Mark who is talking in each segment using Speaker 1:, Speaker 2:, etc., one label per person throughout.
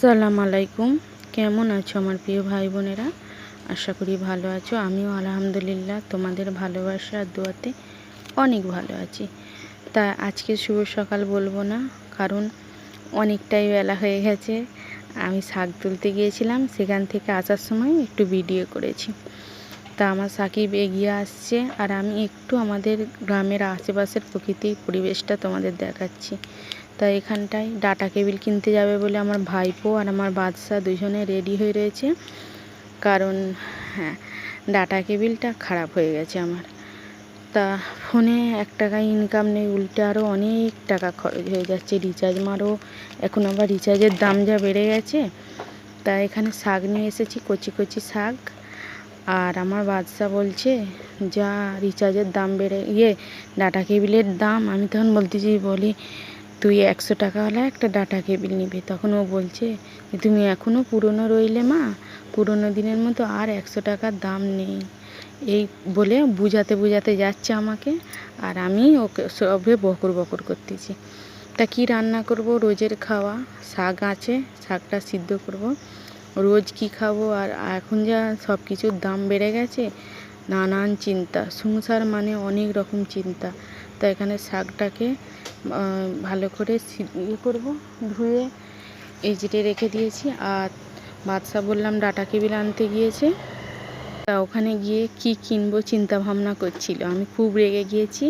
Speaker 1: সালাম আলাইকুম। কেমন আছো আমার প্রিয় ভাই বোনেরা? আশা করি ভালো আছো। আমিও আলহামদুলিল্লাহ তোমাদের ভালোবাসা আর দোয়াতে অনেক ভালো আছি। তা আজকে শুভ সকাল বলব না, কারণ অনেকটাই বেলা হয়ে গেছে। আমি শাক তুলতে গিয়েছিলাম, সেখান থেকে আসার সময় একটু ভিডিও করেছি। তা আমার সাকিব এগিয়ে আসছে আর আমি একটু আমাদের গ্রামের আশেপাশের প্রকৃতি পরিবেশটা তোমাদের দেখাচ্ছি। তা এখানটায় ডাটা কেবিল কিনতে যাবে বলে আমার ভাইপো আর আমার বাদশা দুজনে রেডি হয়ে রয়েছে। কারণ হ্যাঁ ডাটা কেবিলটা খারাপ হয়ে গেছে আমার। তা ফোনে এক টাকা ইনকাম নেই, উল্টে আরও অনেক টাকা খরচ হয়ে যাচ্ছে রিচার্জ মারও এখন আবার রিচার্জের দাম যা বেড়ে গেছে, তা এখানে শাক নিয়ে এসেছি, কচি কচি শাক। আর আমার বাদশা বলছে, যা রিচার্জের দাম বেড়ে ইয়ে ডাটা কেবিলের দাম। আমি তখন বলতেছি বলি তুই একশো টাকাওয়ালা একটা ডাটা কেবিল নিবি। তখন ও বলছে, তুমি এখনও পুরনো রইলে মা, পুরনো দিনের মতো আর একশো টাকার দাম নেই। এই বলে বুঝাতে বুঝাতে যাচ্ছে আমাকে, আর আমি ওকে সবে বকর বকর করতেছি। তা কি রান্না করব? রোজের খাওয়া, শাক আছে, শাকটা সিদ্ধ করব। রোজ কি খাব? আর এখন যা সব কিছুর দাম বেড়ে গেছে, নানান চিন্তা। সংসার মানে অনেক রকম চিন্তা। তো এখানে শাকটাকে ভালো করে ইয়ে করব, ধুয়ে এজড়ে রেখে দিয়েছি। আর বাদশা বললাম, ডাটা কেবিল আনতে গিয়েছে। তা ওখানে গিয়ে কি কিনবো চিন্তা ভাবনা করছিল। আমি খুব রেগে গিয়েছি,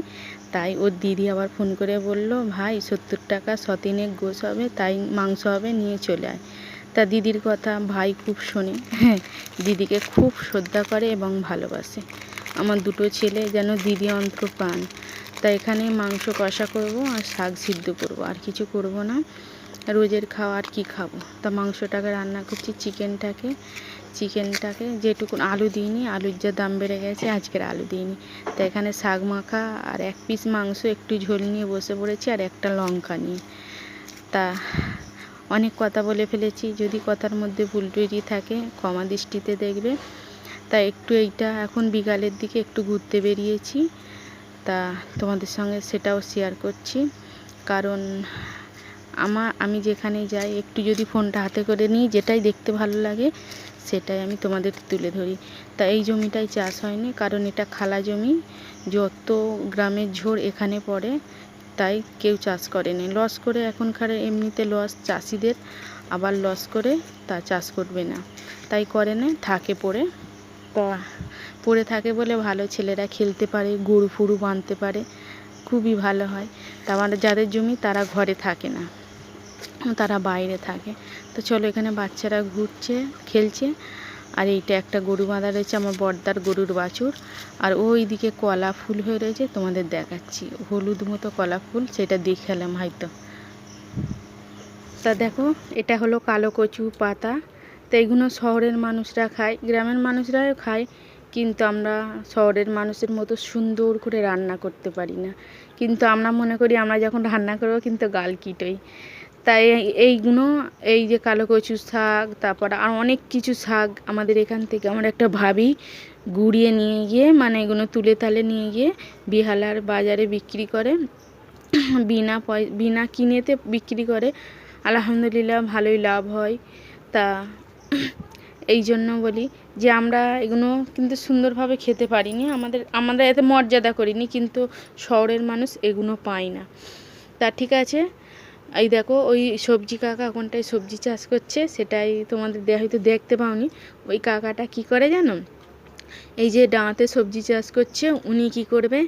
Speaker 1: তাই ওর দিদি আবার ফোন করে বলল, ভাই, সত্তর টাকা সতিনেক গোস হবে, তাই মাংস হবে, নিয়ে চলে আয়। তা দিদির কথা ভাই খুব শোনে। হ্যাঁ দিদিকে খুব শ্রদ্ধা করে এবং ভালোবাসে। আমার দুটো ছেলে যেন দিদি অন্তর পান তা এখানে মাংস কষা করব আর শাক সিদ্ধ করব। আর কিছু করব না। রোজের খাওয়া আর কী খাব? তা মাংসটাকে রান্না করছি চিকেনটাকে। চিকেনটাকে যেটুকু আলু দিইনি, আলুর যা দাম বেড়ে গেছে, আজকের আলু দিইনি। তা এখানে শাক মাখা আর এক পিস মাংস, একটু ঝোল নিয়ে বসে পড়েছি আর একটা লঙ্কা নিয়ে। তা অনেক কথা বলে ফেলেছি, যদি কথার মধ্যে ভুল টুটি থাকে ক্ষমা দৃষ্টিতে দেখবে। তা একটু এইটা এখন বিকালের দিকে একটু ঘুরতে বেরিয়েছি। তা তোমাদের সঙ্গে সেটাও শেয়ার করছি। কারণ আমার, আমি যেখানে যাই, একটু যদি ফোনটা হাতে করে নিই, যেটাই দেখতে ভালো লাগে, সেটাই আমি তোমাদের তুলে ধরি। তা এই জমিটাই চাষ হয়নি, কারণ এটা খালা জমি, যত গ্রামের ঝোড় এখানে পড়ে, তাই কেউ চাষ করেনি। লস করে এখনকার এমনিতে লস চাষিদের, আবার লস করে তা চাষ করবে না। তাই করে না, থাকে পড়ে। তা পড়ে থাকে বলে ভালো ছেলেরা খেলতে পারে, গরু ফুরু বাঁধতে পারে, খুবই ভালো হয়। তা আমার যাদের জমি তারা ঘরে থাকে না, তারা বাইরে থাকে। তো চলো এখানে বাচ্চারা ঘুরছে, খেলছে। আর এইটা একটা গরু বাঁধা রয়েছে, আমার বর্দার গরুর বাছুর। আর ওই দিকে কলা ফুল হয়ে রয়েছে, তোমাদের দেখাচ্ছি। হলুদ মতো কলা ফুল, সেটা দেখালাম হয়তো। তা দেখো, এটা হলো কালো কচু পাতা। তো এইগুলো শহরের মানুষরা খায়, গ্রামের মানুষরাও খায়, কিন্তু আমরা শহরের মানুষের মতো সুন্দর করে রান্না করতে পারি না। কিন্তু আমরা মনে করি আমরা যখন রান্না করব কিন্তু গাল কিটোই। তাই এইগুলো, এই যে কালো কচু শাক, তারপর আর অনেক কিছু শাক আমাদের এখান থেকে আমার একটা ভাবি গুড়িয়ে নিয়ে গিয়ে মানে এগুলো তুলে তালে নিয়ে গিয়ে বিহালার বাজারে বিক্রি করে, বিনা পয়, বিনা কিনেতে বিক্রি করে, আলহামদুলিল্লাহ ভালোই লাভ হয়। তা এই জন্য বলি যে আমরা এগুলো কিন্তু সুন্দরভাবে খেতে পারিনি। আমাদের আমরা এতে মর্যাদা করিনি, কিন্তু শহরের মানুষ এগুলো পায় না। তা ঠিক আছে। এই দেখো, ওই সবজি কাকা কোনটায় সবজি চাষ করছে, সেটাই তোমাদের হয়তো দেখতে পাওনি। ওই কাকাটা কি করে জানো? এই যে ডাঁতে সবজি চাষ করছে, উনি কি করবে?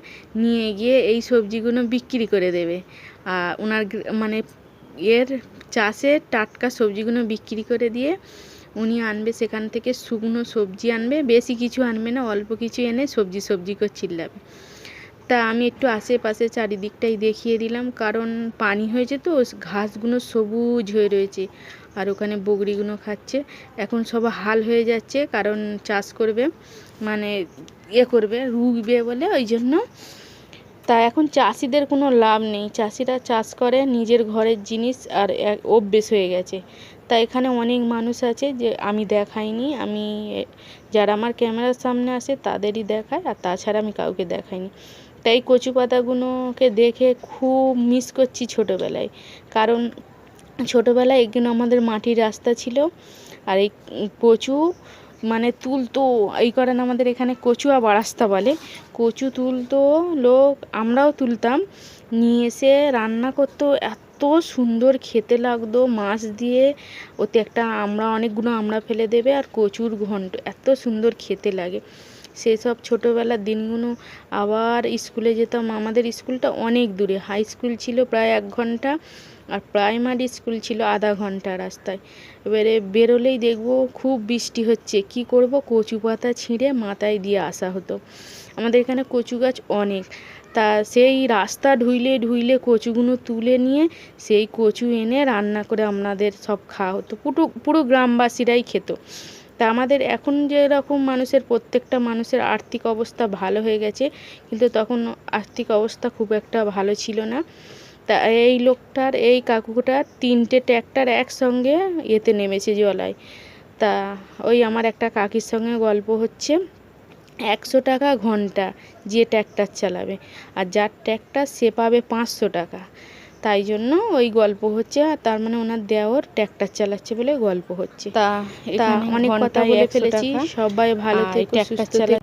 Speaker 1: নিয়ে গিয়ে এই সবজিগুলো বিক্রি করে দেবে। আর ওনার মানে এর চাষে টাটকা সবজিগুলো বিক্রি করে দিয়ে উনি আনবে সেখান থেকে শুকনো সবজি আনবে, বেশি কিছু আনবে না, অল্প কিছু এনে সবজি সবজি করে চিল্লাবে। তা আমি একটু আশেপাশে চারিদিকটাই দেখিয়ে দিলাম, কারণ পানি হয়েছে তো, ঘাসগুলো সবুজ হয়ে রয়েছে, আর ওখানে বগরিগুলো খাচ্ছে। এখন সব হাল হয়ে যাচ্ছে, কারণ চাষ করবে মানে ইয়ে করবে, রুগবে বলে, ওই জন্য। তা এখন চাষিদের কোনো লাভ নেই, চাষিরা চাষ করে নিজের ঘরের জিনিস, আর অভ্যেস হয়ে গেছে। তা এখানে অনেক মানুষ আছে যে আমি দেখাইনি, আমি, যারা আমার ক্যামেরার সামনে আসে তাদেরই দেখায় আর তাছাড়া আমি কাউকে দেখাইনি। তাই কচু পাতাগুলোকে দেখে খুব মিস করছি ছোটোবেলায়। কারণ ছোটোবেলায় এগুলো আমাদের মাটির রাস্তা ছিল আর এই কচু মানে তুলতো, এই কারণে আমাদের এখানে কচুয়া বারাস্তা বলে। কচু তুলতো লোক, আমরাও তুলতাম। নিয়ে এসে রান্না করতো, এত সুন্দর খেতে লাগতো, মাছ দিয়ে। ওতে একটা আমরা, অনেকগুলো আমরা ফেলে দেবে আর কচুর ঘন্ট, এত সুন্দর খেতে লাগে। সেই সব ছোটোবেলার দিনগুলো, আবার স্কুলে যেতাম, আমাদের স্কুলটা অনেক দূরে। হাই স্কুল ছিল প্রায় এক ঘণ্টা আর প্রাইমারি স্কুল ছিল আধা ঘণ্টা রাস্তায়। এবারে বেরোলেই দেখব খুব বৃষ্টি হচ্ছে। কি করব? কচু পাতা ছিঁড়ে মাথায় দিয়ে আসা হতো। আমাদের এখানে কচু গাছ অনেক। তা সেই রাস্তা ঢুইলে ঢুইলে কচুগুলো তুলে নিয়ে সেই কচু এনে রান্না করে আপনাদের সব খাওয়া হতো। পুরো পুরো গ্রামবাসীরাই খেত। তা আমাদের এখন যেরকম মানুষের, প্রত্যেকটা মানুষের আর্থিক অবস্থা ভালো হয়ে গেছে, কিন্তু তখন আর্থিক অবস্থা খুব একটা ভালো ছিল না। তা এই লোকটার, এই কাকুটার তিনটে ট্র্যাক্টর একসঙ্গে এতে নেমেছে জলায়। তা ওই আমার একটা কাকির সঙ্গে গল্প হচ্ছে। একশো টাকা ঘণ্টা যে ট্র্যাক্টর চালাবে। আর যার ট্র্যাক্টর সে পাবে পাঁচশো টাকা। তাই জন্য ওই গল্প হচ্ছে আর তার মানে ওনার দেওর ট্র্যাক্টর চালাচ্ছে বলে গল্প হচ্ছে। তা অনেক কথা বলে ফেলেছি। সবাই ভালো থেকে ট্র্যাক্টর চালা